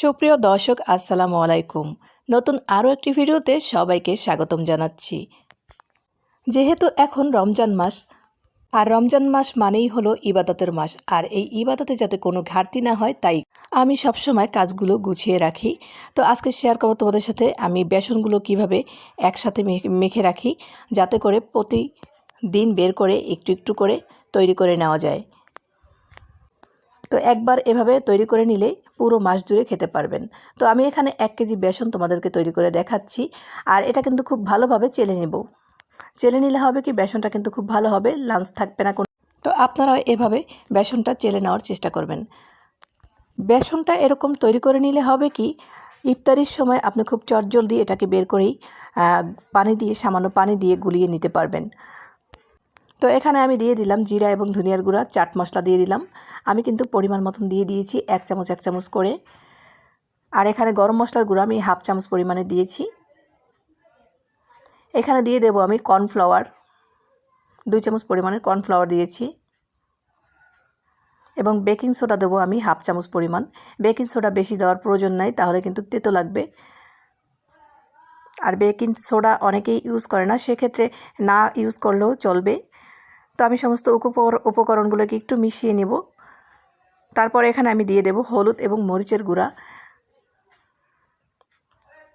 সুপ্রিয় দর্শক, আসসালামু আলাইকুম। নতুন আরও একটি ভিডিওতে সবাইকে স্বাগতম জানাচ্ছি। যেহেতু এখন রমজান মাস, আর রমজান মাস মানেই হলো ইবাদতের মাস, আর এই ইবাদতে যাতে কোনো ঘাটতি না হয়, তাই আমি সবসময় কাজগুলো গুছিয়ে রাখি। তো আজকে শেয়ার করব তোমাদের সাথে, আমি বেসনগুলো কীভাবে একসাথে মেখে- রাখি, যাতে করে প্রতি দিন বের করে একটু একটু করে তৈরি করে নেওয়া যায়। তো একবার এভাবে তৈরি করে নিলে পুরো মাস জুড়ে খেতে পারবেন। তো আমি এখানে এক কেজি বেসন তোমাদেরকে তৈরি করে দেখাচ্ছি। আর এটা কিন্তু খুব ভালোভাবে চেলে নেব। চেলে নিলে হবে কি, বেসনটা কিন্তু খুব ভালো হবে, লাঞ্চ থাকবে না কোনো। তো আপনারাও এভাবে বেসনটা চেলে নেওয়ার চেষ্টা করবেন। বেসনটা এরকম তৈরি করে নিলে হবে কি, ইফতারির সময় আপনি খুব চটজলদি এটাকে বের করেই পানি দিয়ে, সামান্য পানি দিয়ে গুলিয়ে নিতে পারবেন। তো এখানে আমি দিয়ে দিলাম জিরা এবং ধনিয়ার গুঁড়া, চাট মশলা দিয়ে দিলাম। আমি কিন্তু পরিমাণ মতন দিয়ে দিয়েছি, এক চামচ এক চামচ করে। আর এখানে গরম মশলার গুঁড়া আমি হাফ চামচ পরিমাণে দিয়েছি। এখানে দিয়ে দেবো আমি কর্নফ্লাওয়ার, দুই চামচ পরিমাণের কর্নফ্লাওয়ার দিয়েছি। এবং বেকিং সোডা দেবো আমি হাফ চামচ পরিমাণ। বেকিং সোডা বেশি দেওয়ার প্রয়োজন নাই, তাহলে কিন্তু তেতো লাগবে। আর বেকিং সোডা অনেকেই ইউজ করে না, সেক্ষেত্রে না ইউজ করলেও চলবে। তো আমি সমস্ত উপকর- উপকরণগুলোকে একটু মিশিয়ে নেব। তারপর এখানে আমি দিয়ে দেব হলুদ এবং মরিচের গুঁড়া।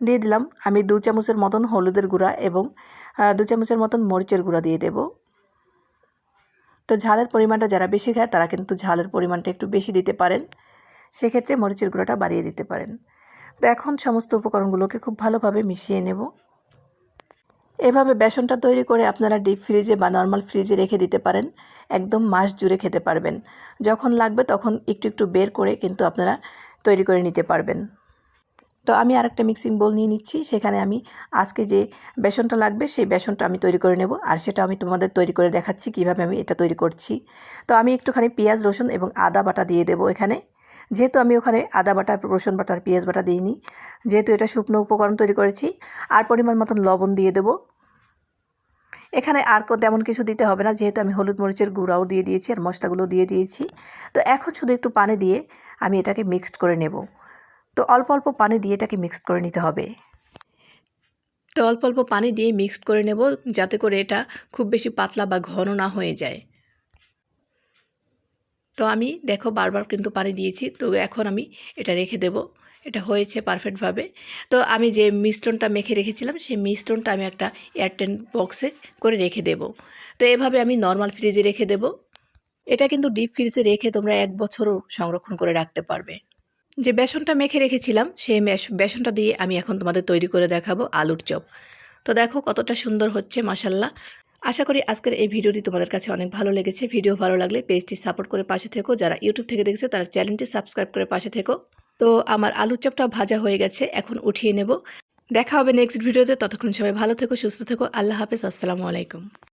দিয়ে দিলাম আমি দু চামচের মতন হলুদের গুঁড়া এবং দু চামচের মতন মরিচের গুঁড়া দিয়ে দেব। তো ঝালের পরিমাণটা যারা বেশি খায় তারা কিন্তু ঝালের পরিমাণটা একটু বেশি দিতে পারেন। সেক্ষেত্রে মরিচের গুঁড়াটা বাড়িয়ে দিতে পারেন। তো এখন সমস্ত উপকরণগুলোকে খুব ভালোভাবে মিশিয়ে নেব। এভাবে বেসনটা তৈরি করে আপনারা ডিপ ফ্রিজে বা নর্মাল ফ্রিজে রেখে দিতে পারেন। একদম মাস জুড়ে খেতে পারবেন। যখন লাগবে তখন একটু একটু বের করে কিন্তু আপনারা তৈরি করে নিতে পারবেন। তো আমি আরেকটা মিক্সিং বোল নিয়ে নিচ্ছি। সেখানে আমি আজকে যে বেসনটা লাগবে সেই বেসনটা আমি তৈরি করে নেব। আর সেটা আমি তোমাদের তৈরি করে দেখাচ্ছি কীভাবে আমি এটা তৈরি করছি। তো আমি একটুখানি পেঁয়াজ, রসুন এবং আদা বাটা দিয়ে দেবো এখানে। যেহেতু আমি ওখানে আদা বাটা রসুন বাটার, পেঁয়াজ বাটা দিইনি, যেহেতু এটা শুকনো উপকরণ তৈরি করেছি, আর পরিমাণ মতন লবণ দিয়ে দেবো। এখানে আর তেমন কিছু দিতে হবে না, যেহেতু আমি হলুদ মরিচের গুঁড়াও দিয়ে দিয়েছি আর মশলাগুলো দিয়ে দিয়েছি। তো এখন শুধু একটু পানি দিয়ে আমি এটাকে মিক্সড করে নেব। তো অল্প অল্প পানি দিয়ে এটাকে মিক্সড করে নিতে হবে। তো অল্প অল্প পানি দিয়ে মিক্সড করে নেব, যাতে করে এটা খুব বেশি পাতলা বা ঘন না হয়ে যায়। তো আমি দেখো বারবার কিন্তু পানি দিয়েছি, তো এখন আমি এটা রেখে দেব। এটা হয়েছে পারফেক্টভাবে তো আমি যে মিশ্রণটা মেখে রেখেছিলাম, সেই মিশ্রণটা আমি একটা এয়ারটেন বক্সে করে রেখে দেব। তো এভাবে আমি নর্মাল ফ্রিজে রেখে দেব। এটা কিন্তু ডিপ ফ্রিজে রেখে তোমরা এক বছরও সংরক্ষণ করে রাখতে পারবে। যে বেসনটা মেখে রেখেছিলাম, সেই বেসনটা দিয়ে আমি এখন তোমাদের তৈরি করে দেখাবো আলুর চপ। তো দেখো কতটা সুন্দর হচ্ছে মাসাল্লাহ আশা করি আজকের এই ভিডিওটি তোমাদের কাছে অনেক ভালো লেগেছে। ভিডিও ভালো লাগলে পেজটি সাপোর্ট করে পাশে থেকো। যারা ইউটিউব থেকে দেখছ, তারা চ্যানেলটি সাবস্ক্রাইব করে পাশে থেকো। তো আমার আলুর চপটা ভাজা হয়ে গেছে, এখন উঠিয়ে নেব। দেখা হবে নেক্সট ভিডিওতে। ততক্ষণ সবাই ভালো থেকো, সুস্থ থেকো। আল্লাহ হাফেজ, আসসালামু আলাইকুম।